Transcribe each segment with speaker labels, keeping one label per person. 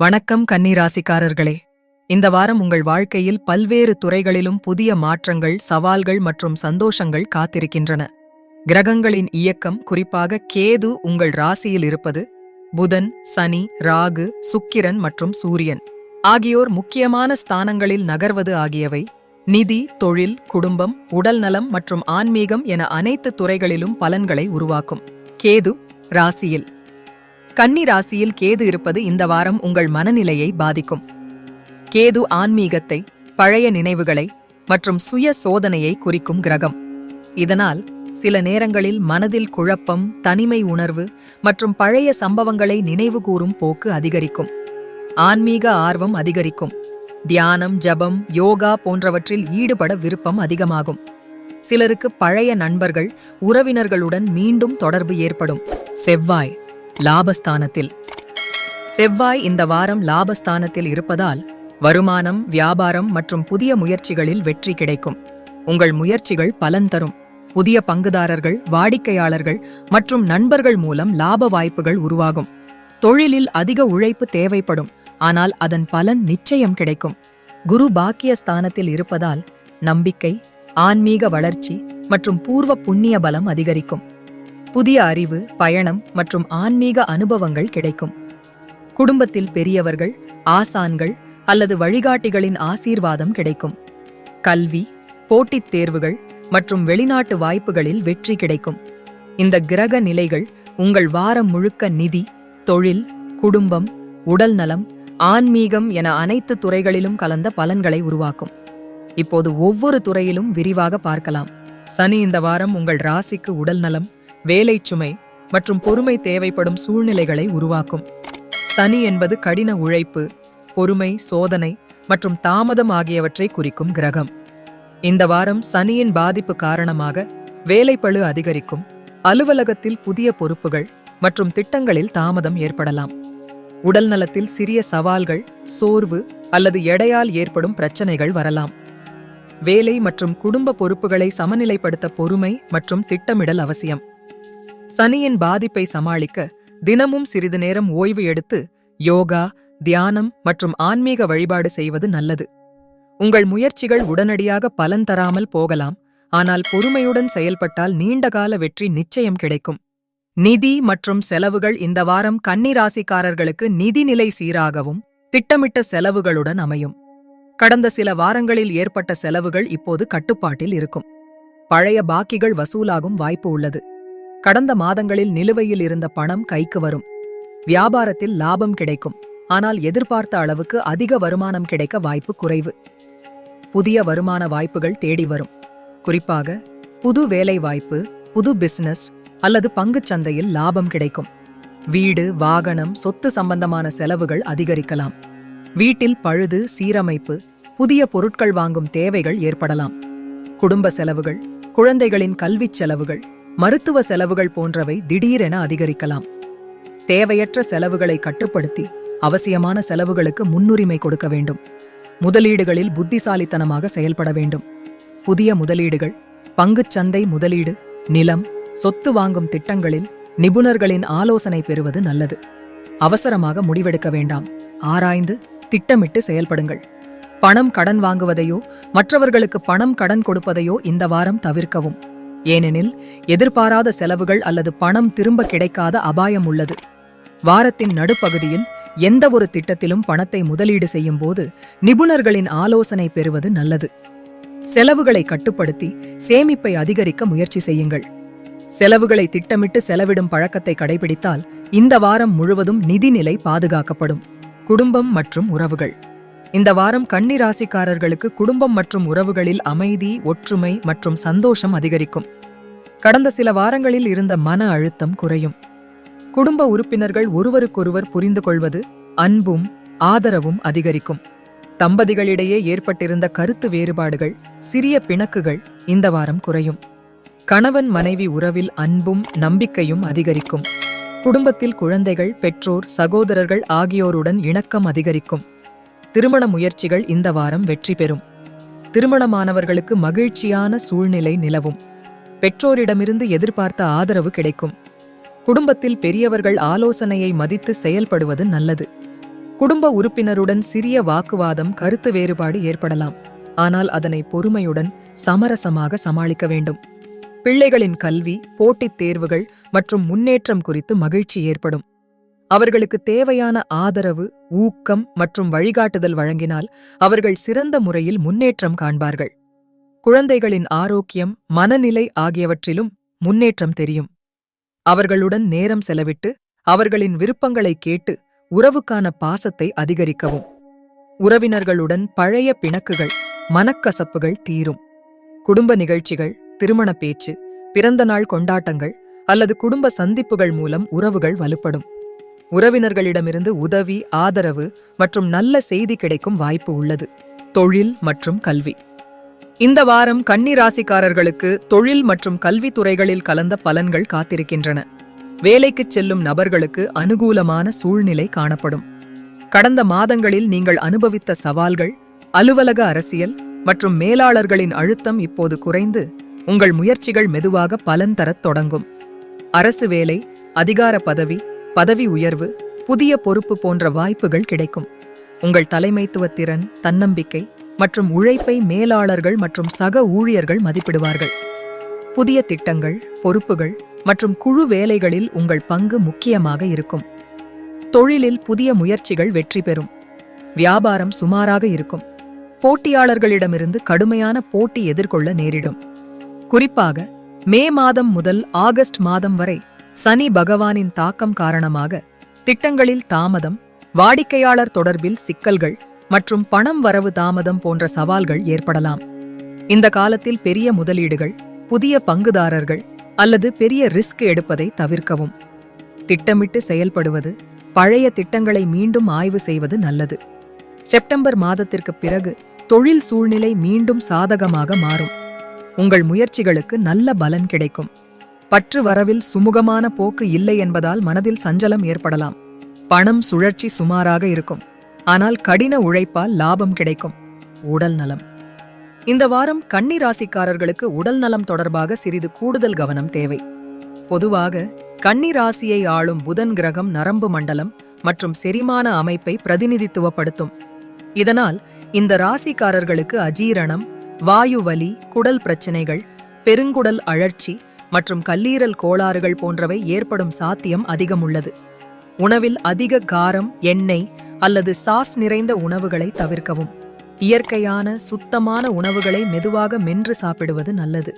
Speaker 1: வணக்கம் கன்னிராசிக்காரர்களே. இந்த வாரம் உங்கள் வாழ்க்கையில் பல்வேறு துறைகளிலும் புதிய மாற்றங்கள் சவால்கள் மற்றும் சந்தோஷங்கள் காத்திருக்கின்றன. கிரகங்களின் இயக்கம் குறிப்பாக கேது உங்கள் ராசியில் இருப்பது புதன் சனி ராகு சுக்கிரன் மற்றும் சூரியன். ஆகியோர் முக்கியமான ஸ்தானங்களில் நகர்வது ஆகியவை நிதி தொழில் குடும்பம் உடல்நலம் மற்றும் ஆன்மீகம் என அனைத்து துறைகளிலும் பலன்களை உருவாக்கும். கேது ராசியில். கன்னி ராசியில் கேது இருப்பது இந்த வாரம் உங்கள் மனநிலையை பாதிக்கும். கேது ஆன்மீகத்தை பழைய நினைவுகளை மற்றும் சுய சோதனையை குறிக்கும் கிரகம். இதனால் சில நேரங்களில் மனதில் குழப்பம் தனிமை உணர்வு மற்றும் பழைய சம்பவங்களை நினைவுகூரும் போக்கு அதிகரிக்கும். ஆன்மீக ஆர்வம் அதிகரிக்கும். தியானம் ஜபம் யோகா போன்றவற்றில் ஈடுபட விருப்பம் அதிகமாகும். சிலருக்கு பழைய நண்பர்கள் உறவினர்களுடன் மீண்டும் தொடர்பு ஏற்படும். செவ்வாய் லாபஸ்தானத்தில். செவ்வாய் இந்த வாரம் லாபஸ்தானத்தில் இருப்பதால் வருமானம் வியாபாரம் மற்றும் புதிய முயற்சிகளில் வெற்றி கிடைக்கும். உங்கள் முயற்சிகள் பலன் தரும். புதிய பங்குதாரர்கள் வாடிக்கையாளர்கள் மற்றும் நண்பர்கள் மூலம் லாப வாய்ப்புகள் உருவாகும். தொழிலில் அதிக உழைப்பு தேவைப்படும். ஆனால் அதன் பலன் நிச்சயம் கிடைக்கும். குரு பாக்கிய ஸ்தானத்தில் இருப்பதால் நம்பிக்கை ஆன்மீக வளர்ச்சி மற்றும் பூர்வ புண்ணிய பலம் அதிகரிக்கும். புதிய அறிவு பயணம் மற்றும் ஆன்மீக அனுபவங்கள் கிடைக்கும். குடும்பத்தில் பெரியவர்கள் ஆசான்கள் அல்லது வழிகாட்டிகளின் ஆசீர்வாதம் கிடைக்கும். கல்வி போட்டித் தேர்வுகள் மற்றும் வெளிநாட்டு வாய்ப்புகளில் வெற்றி கிடைக்கும். இந்த கிரக நிலைகள் உங்கள் வாரம் முழுக்க நிதி தொழில் குடும்பம் உடல் நலம் ஆன்மீகம் என அனைத்து துறைகளிலும் கலந்த பலன்களை உருவாக்கும். இப்போது ஒவ்வொரு துறையிலும் விரிவாக பார்க்கலாம். சனி இந்த வாரம் உங்கள் ராசிக்கு உடல் நலம் வேலை சுமை மற்றும் பொறுமை தேவைப்படும் சூழ்நிலைகளை உருவாக்கும். சனி என்பது கடின உழைப்பு பொறுமை சோதனை மற்றும் தாமதம் ஆகியவற்றை குறிக்கும் கிரகம். இந்த வாரம் சனியின் பாதிப்பு காரணமாக வேலைப்பழு அதிகரிக்கும் அலுவலகத்தில் புதிய பொறுப்புகள் மற்றும் திட்டங்களில் தாமதம் ஏற்படலாம். உடல் நலத்தில் சிறிய சவால்கள் சோர்வு அல்லது எடையால் ஏற்படும் பிரச்சனைகள் வரலாம். வேலை மற்றும் குடும்ப பொறுப்புகளை சமநிலைப்படுத்த பொறுமை மற்றும் திட்டமிடல் அவசியம். சனியின் பாதிப்பை சமாளிக்க தினமும் சிறிது நேரம் ஓய்வு எடுத்து யோகா தியானம் மற்றும் ஆன்மீக வழிபாடு செய்வது நல்லது. உங்கள் முயற்சிகள் உடனடியாக பலன் தராமல் போகலாம். ஆனால் பொறுமையுடன் செயல்பட்டால் நீண்டகால வெற்றி நிச்சயம் கிடைக்கும். நிதி மற்றும் செலவுகள் இந்த வாரம் கன்னி ராசிக்காரர்களுக்கு நிதிநிலை சீராகவும் திட்டமிட்ட செலவுகளுடன் அமையும். கடந்த சில வாரங்களில் ஏற்பட்ட செலவுகள் இப்போது கட்டுப்பாட்டில் இருக்கும். பழைய பாக்கிகள் வசூலாகும் வாய்ப்பு உள்ளது. கடந்த மாதங்களில் நிலுவையில் இருந்த பணம் கைக்கு வரும். வியாபாரத்தில் லாபம் கிடைக்கும். ஆனால் எதிர்பார்த்த அளவுக்கு அதிக வருமானம் கிடைக்க வாய்ப்பு குறைவு. புதிய வருமான வாய்ப்புகள் தேடி வரும். குறிப்பாக புது வேலை வாய்ப்பு புது பிசினஸ் அல்லது பங்குச் சந்தையில் லாபம் கிடைக்கும். வீடு வாகனம் சொத்து சம்பந்தமான செலவுகள் அதிகரிக்கலாம். வீட்டில் பழுது சீரமைப்பு புதிய பொருட்கள் வாங்கும் தேவைகள் ஏற்படலாம். குடும்ப செலவுகள் குழந்தைகளின் கல்விச் செலவுகள் மருத்துவ செலவுகள் போன்றவை திடீரென அதிகரிக்கலாம். தேவையற்ற செலவுகளை கட்டுப்படுத்தி அவசியமான செலவுகளுக்கு முன்னுரிமை கொடுக்க வேண்டும். முதலீடுகளில் புத்திசாலித்தனமாக செயல்பட வேண்டும். புதிய முதலீடுகள் பங்குச் சந்தை முதலீடு நிலம் சொத்து வாங்கும் திட்டங்களில் நிபுணர்களின் ஆலோசனை பெறுவது நல்லது. அவசரமாக முடிவெடுக்க வேண்டாம். ஆராய்ந்து திட்டமிட்டு செயல்படுங்கள். பணம் கடன் வாங்குவதையோ மற்றவர்களுக்கு பணம் கடன் கொடுப்பதையோ இந்த வாரம் தவிர்க்கவும். ஏனெனில் எதிர்பாராத செலவுகள் அல்லது பணம் திரும்ப கிடைக்காத அபாயம் உள்ளது. வாரத்தின் நடுப்பகுதியில் எந்த ஒரு திட்டத்திலும் பணத்தை முதலீடு செய்யும் போது நிபுணர்களின் ஆலோசனை பெறுவது நல்லது. செலவுகளை கட்டுப்படுத்தி சேமிப்பை அதிகரிக்க முயற்சி செய்யுங்கள். செலவுகளை திட்டமிட்டு செலவிடும் பழக்கத்தை கடைபிடித்தால் இந்த வாரம் முழுவதும் நிதிநிலை பாதுகாக்கப்படும். குடும்பம் மற்றும் உறவுகள். இந்த வாரம் கன்னி ராசிக்காரர்களுக்கு குடும்பம் மற்றும் உறவுகளில் அமைதி ஒற்றுமை மற்றும் சந்தோஷம் அதிகரிக்கும். கடந்த சில வாரங்களில் இருந்த மன அழுத்தம் குறையும். குடும்ப உறுப்பினர்கள் ஒருவருக்கொருவர் புரிந்து கொள்வது அன்பும் ஆதரவும் அதிகரிக்கும். தம்பதிகளிடையே ஏற்பட்டிருந்த கருத்து வேறுபாடுகள் சிறிய பிணக்குகள் இந்த வாரம் குறையும். கணவன் மனைவி உறவில் அன்பும் நம்பிக்கையும் அதிகரிக்கும். குடும்பத்தில் குழந்தைகள் பெற்றோர் சகோதரர்கள் ஆகியோருடன் இணக்கம் அதிகரிக்கும். திருமண முயற்சிகள் இந்த வாரம் வெற்றி பெறும். திருமணமானவர்களுக்கு மகிழ்ச்சியான சூழ்நிலை நிலவும். பெற்றோரிடமிருந்து எதிர்பார்த்த ஆதரவு கிடைக்கும். குடும்பத்தில் பெரியவர்கள் ஆலோசனையை மதித்து செயல்படுவது நல்லது. குடும்ப உறுப்பினருடன் சிறிய வாக்குவாதம் கருத்து வேறுபாடு ஏற்படலாம். ஆனால் அதனை பொறுமையுடன் சமரசமாக சமாளிக்க வேண்டும். பிள்ளைகளின் கல்வி போட்டித் தேர்வுகள் மற்றும் முன்னேற்றம் குறித்து மகிழ்ச்சி ஏற்படும். அவர்களுக்கு தேவையான ஆதரவு ஊக்கம் மற்றும் வழிகாட்டுதல் வழங்கினால் அவர்கள் சிறந்த முறையில் முன்னேற்றம் காண்பார்கள். குழந்தைகளின் ஆரோக்கியம் மனநிலை ஆகியவற்றிலும் முன்னேற்றம் தெரியும். அவர்களுடன் நேரம் செலவிட்டு அவர்களின் விருப்பங்களை கேட்டு உறவுக்கான பாசத்தை அதிகரிக்கவும். உறவினர்களுடன் பழைய பிணக்குகள் மனக்கசப்புகள் தீரும். குடும்ப நிகழ்ச்சிகள் திருமண பேச்சு பிறந்தநாள் கொண்டாட்டங்கள் அல்லது குடும்ப சந்திப்புகள் மூலம் உறவுகள் வலுப்படும். உறவினர்களிடமிருந்து உதவி ஆதரவு மற்றும் நல்ல செய்தி கிடைக்கும் வாய்ப்பு உள்ளது. தொழில் மற்றும் கல்வி. இந்த வாரம் கன்னி ராசிக்காரர்களுக்கு தொழில் மற்றும் கல்வி துறைகளில் கலந்த பலன்கள் காத்திருக்கின்றன. வேலைக்குச் செல்லும் நபர்களுக்கு அனுகூலமான சூழ்நிலை காணப்படும். கடந்த மாதங்களில் நீங்கள் அனுபவித்த சவால்கள் அலுவலக அரசியல் மற்றும் மேலாளர்களின் அழுத்தம் இப்போது குறைந்து உங்கள் முயற்சிகள் மெதுவாக பலன் தரத் தொடங்கும். அரசு வேலை அதிகார பதவி பதவி உயர்வு புதிய பொறுப்பு போன்ற வாய்ப்புகள் கிடைக்கும். உங்கள் தலைமைத்துவ திறன் தன்னம்பிக்கை மற்றும் உழைப்பை மேலாளர்கள் மற்றும் சக ஊழியர்கள் மதிப்பிடுவார்கள். புதிய திட்டங்கள் பொறுப்புகள் மற்றும் குழு வேலைகளில் உங்கள் பங்கு முக்கியமாக இருக்கும். தொழிலில் புதிய முயற்சிகள் வெற்றி பெறும். வியாபாரம் சுமாராக இருக்கும். போட்டியாளர்களிடமிருந்து கடுமையான போட்டி எதிர்கொள்ள நேரிடும். குறிப்பாக மே மாதம் முதல் ஆகஸ்ட் மாதம் வரை சனி பகவானின் தாக்கம் காரணமாக திட்டங்களில் தாமதம் வாடிக்கையாளர் தொடர்பில் சிக்கல்கள் மற்றும் பணம் வரவு தாமதம் போன்ற சவால்கள் ஏற்படலாம். இந்த காலத்தில் பெரிய முதலீடுகள் புதிய பங்குதாரர்கள் அல்லது பெரிய ரிஸ்க் எடுப்பதை தவிர்க்கவும். திட்டமிட்டு செயல்படுவது பழைய திட்டங்களை மீண்டும் ஆய்வு செய்வது நல்லது. செப்டம்பர் மாதத்திற்கு பிறகு தொழில் சூழ்நிலை மீண்டும் சாதகமாக மாறும். உங்கள் முயற்சிகளுக்கு நல்ல பலன் கிடைக்கும். பற்று வரவில் சுமூகமான போக்கு இல்லை என்பதால் மனதில் சஞ்சலம் ஏற்படலாம். பணம் சுழற்சி சுமாராக இருக்கும். ஆனால் கடின உழைப்பால் லாபம் கிடைக்கும். உடல் நலம். இந்த வாரம் கன்னி ராசிக்காரர்களுக்கு உடல் நலம் தொடர்பாக சிறிது கூடுதல் கவனம் தேவை. பொதுவாக கன்னி ராசியை ஆளும் புதன் கிரகம் நரம்பு மண்டலம் மற்றும் செரிமான அமைப்பை பிரதிநிதித்துவப்படுத்தும். இதனால் இந்த ராசிக்காரர்களுக்கு அஜீரணம் வாயு வலி குடல் பிரச்சினைகள் பெருங்குடல் அழற்சி மற்றும் கல்லீரல் கோளாறுகள் போன்றவை ஏற்படும் சாத்தியம் அதிகம் உள்ளது உணவில் அதிக காரம் எண்ணெய் அல்லது சாஸ் நிறைந்த உணவுகளை தவிர்க்கவும். இயற்கையான சுத்தமான உணவுகளை மெதுவாக மென்று சாப்பிடுவது நல்லது.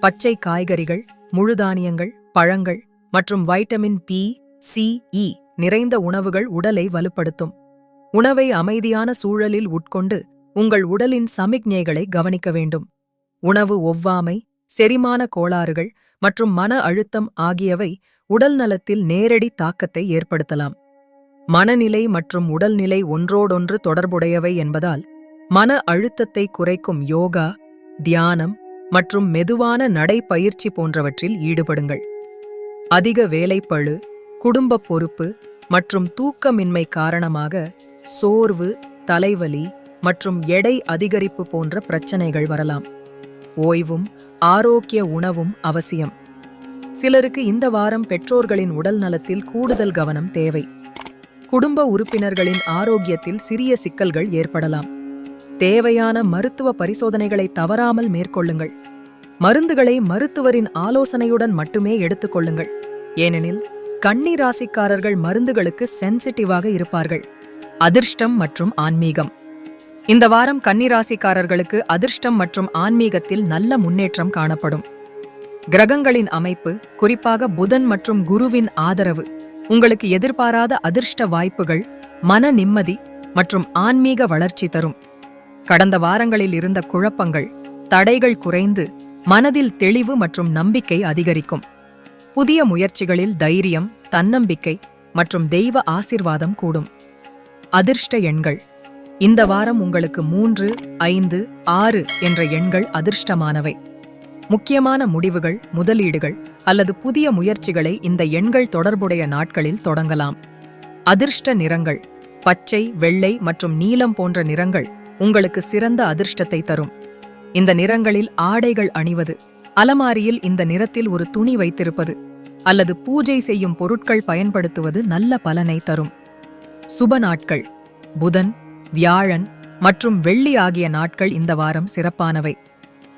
Speaker 1: பச்சை காய்கறிகள் முழுதானியங்கள் பழங்கள் மற்றும் வைட்டமின் பி சி இ நிறைந்த உணவுகள் உடலை வலுப்படுத்தும். உணவை அமைதியான சூழலில் உட்கொண்டு உங்கள் உடலின் சமிக்ஞைகளை கவனிக்க வேண்டும். உணவு ஒவ்வாமை செரிமான கோளாறுகள் மற்றும் மன அழுத்தம் ஆகியவை உடல் நலத்தில் நேரடி தாக்கத்தை ஏற்படுத்தலாம். மனநிலை மற்றும் உடல்நிலை ஒன்றோடொன்று தொடர்புடையவை என்பதால் மன அழுத்தத்தை குறைக்கும் யோகா தியானம் மற்றும் மெதுவான நடைப்பயிற்சி போன்றவற்றில் ஈடுபடுங்கள். அதிக வேலைப்பழு குடும்ப பொறுப்பு மற்றும் தூக்கமின்மை காரணமாக சோர்வு தலைவலி மற்றும் எடை அதிகரிப்பு போன்ற பிரச்சனைகள் வரலாம். ஓய்வும் ஆரோக்கிய உணவும் அவசியம். சிலருக்கு இந்த வாரம் பெற்றோர்களின் உடல் நலத்தில் கூடுதல் கவனம் தேவை. குடும்ப உறுப்பினர்களின் ஆரோக்கியத்தில் சிறிய சிக்கல்கள் ஏற்படலாம். தேவையான மருத்துவ பரிசோதனைகளை தவறாமல் மேற்கொள்ளுங்கள். மருந்துகளை மருத்துவரின் ஆலோசனையுடன் மட்டுமே எடுத்துக்கொள்ளுங்கள் ஏனெனில் கன்னி ராசிக்காரர்கள் மருந்துகளுக்கு சென்சிட்டிவாக இருப்பார்கள். அதிர்ஷ்டம் மற்றும் ஆன்மீகம். இந்த வாரம் கன்னிராசிக்காரர்களுக்கு அதிர்ஷ்டம் மற்றும் ஆன்மீகத்தில் நல்ல முன்னேற்றம் காணப்படும். கிரகங்களின் அமைப்பு குறிப்பாக புதன் மற்றும் குருவின் ஆதரவு உங்களுக்கு எதிர்பாராத அதிர்ஷ்ட வாய்ப்புகள் மன நிம்மதி மற்றும் ஆன்மீக வளர்ச்சி தரும். கடந்த வாரங்களில் இருந்த குழப்பங்கள் தடைகள் குறைந்து மனதில் தெளிவு மற்றும் நம்பிக்கை அதிகரிக்கும். புதிய முயற்சிகளில் தைரியம் தன்னம்பிக்கை மற்றும் தெய்வ ஆசிர்வாதம் கூடும். அதிர்ஷ்ட எண்கள் இந்த வாரம் உங்களுக்கு மூன்று ஐந்து ஆறு என்ற எண்கள் அதிர்ஷ்டமானவை. முக்கியமான முடிவுகள் முதலீடுகள் அல்லது புதிய முயற்சிகளை இந்த எண்கள் தொடர்புடைய நாட்களில் தொடங்கலாம். அதிர்ஷ்ட நிறங்கள் பச்சை வெள்ளை மற்றும் நீலம் போன்ற நிறங்கள் உங்களுக்கு சிறந்த அதிர்ஷ்டத்தை தரும். இந்த நிறங்களில் ஆடைகள் அணிவது அலமாரியில் இந்த நிறத்தில் ஒரு துணி வைத்திருப்பது அல்லது பூஜை செய்யும் பொருட்கள் பயன்படுத்துவது நல்ல பலனை தரும். சுப நாட்கள் புதன் வியாழன் மற்றும் வெள்ளி ஆகிய நாட்கள் இந்த வாரம் சிறப்பானவை.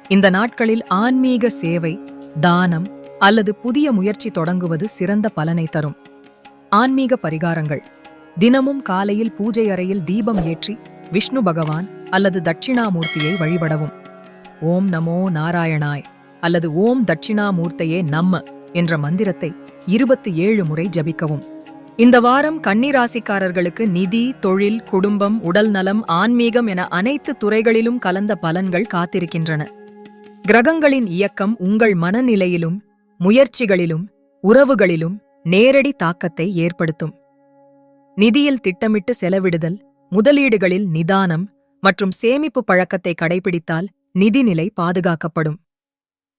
Speaker 1: இந்த நாட்களில் ஆன்மீக சேவை தானம் அல்லது புதிய முயற்சி தொடங்குவது சிறந்த பலனை தரும். ஆன்மீக பரிகாரங்கள். தினமும் காலையில் பூஜை அறையில் தீபம் ஏற்றி விஷ்ணு பகவான் அல்லது தட்சிணாமூர்த்தியை வழிபடவும். ஓம் நமோ நாராயணாய் அல்லது ஓம் தட்சிணாமூர்த்தையே நம்ம என்ற மந்திரத்தை இருபத்தி ஏழு முறை ஜபிக்கவும். இந்த வாரம் கன்னிராசிக்காரர்களுக்கு நிதி தொழில் குடும்பம் உடல் நலம் ஆன்மீகம் என அனைத்து துறைகளிலும் கலந்த பலன்கள் காத்திருக்கின்றன. கிரகங்களின் இயக்கம் உங்கள் மனநிலையிலும் முயற்சிகளிலும் உறவுகளிலும் நேரடி தாக்கத்தை ஏற்படுத்தும். நிதியில் திட்டமிட்டு செலவிடுதல் முதலீடுகளில் நிதானம் மற்றும் சேமிப்பு பழக்கத்தை கடைபிடித்தால் நிதிநிலை பாதுகாக்கப்படும்.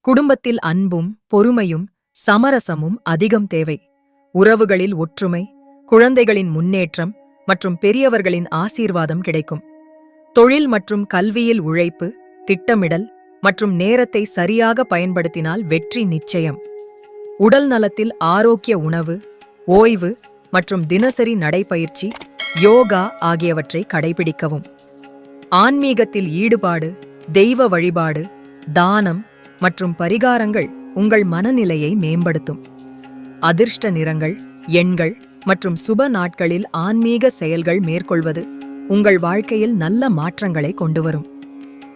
Speaker 1: குடும்பத்தில் அன்பும் பொறுமையும் சமரசமும் அதிகம் தேவை. உறவுகளில் ஒற்றுமை குழந்தைகளின் முன்னேற்றம் மற்றும் பெரியவர்களின் ஆசீர்வாதம் கிடைக்கும். தொழில் மற்றும் கல்வியில் உழைப்பு திட்டமிடல் மற்றும் நேரத்தை சரியாக பயன்படுத்தினால் வெற்றி நிச்சயம். உடல் நலத்தில் ஆரோக்கிய உணவு ஓய்வு மற்றும் தினசரி நடைபயிற்சி யோகா ஆகியவற்றை கடைபிடிக்கவும். ஆன்மீகத்தில் ஈடுபாடு தெய்வ வழிபாடு தானம் மற்றும் பரிகாரங்கள் உங்கள் மனநிலையை மேம்படுத்தும். அதிர்ஷ்ட நிறங்கள் எண்கள் மற்றும் சுப நாட்களில் ஆன்மீக செயல்கள் மேற்கொள்வது உங்கள் வாழ்க்கையில் நல்ல மாற்றங்களை கொண்டுவரும்.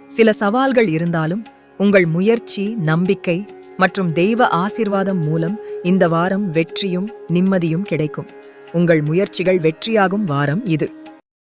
Speaker 1: சில சவால்கள் இருந்தாலும் உங்கள் முயற்சி நம்பிக்கை மற்றும் தெய்வ ஆசிர்வாதம் மூலம் இந்த வாரம் வெற்றியும் நிம்மதியும் கிடைக்கும். உங்கள் முயற்சிகள் வெற்றியாகும் வாரம் இது.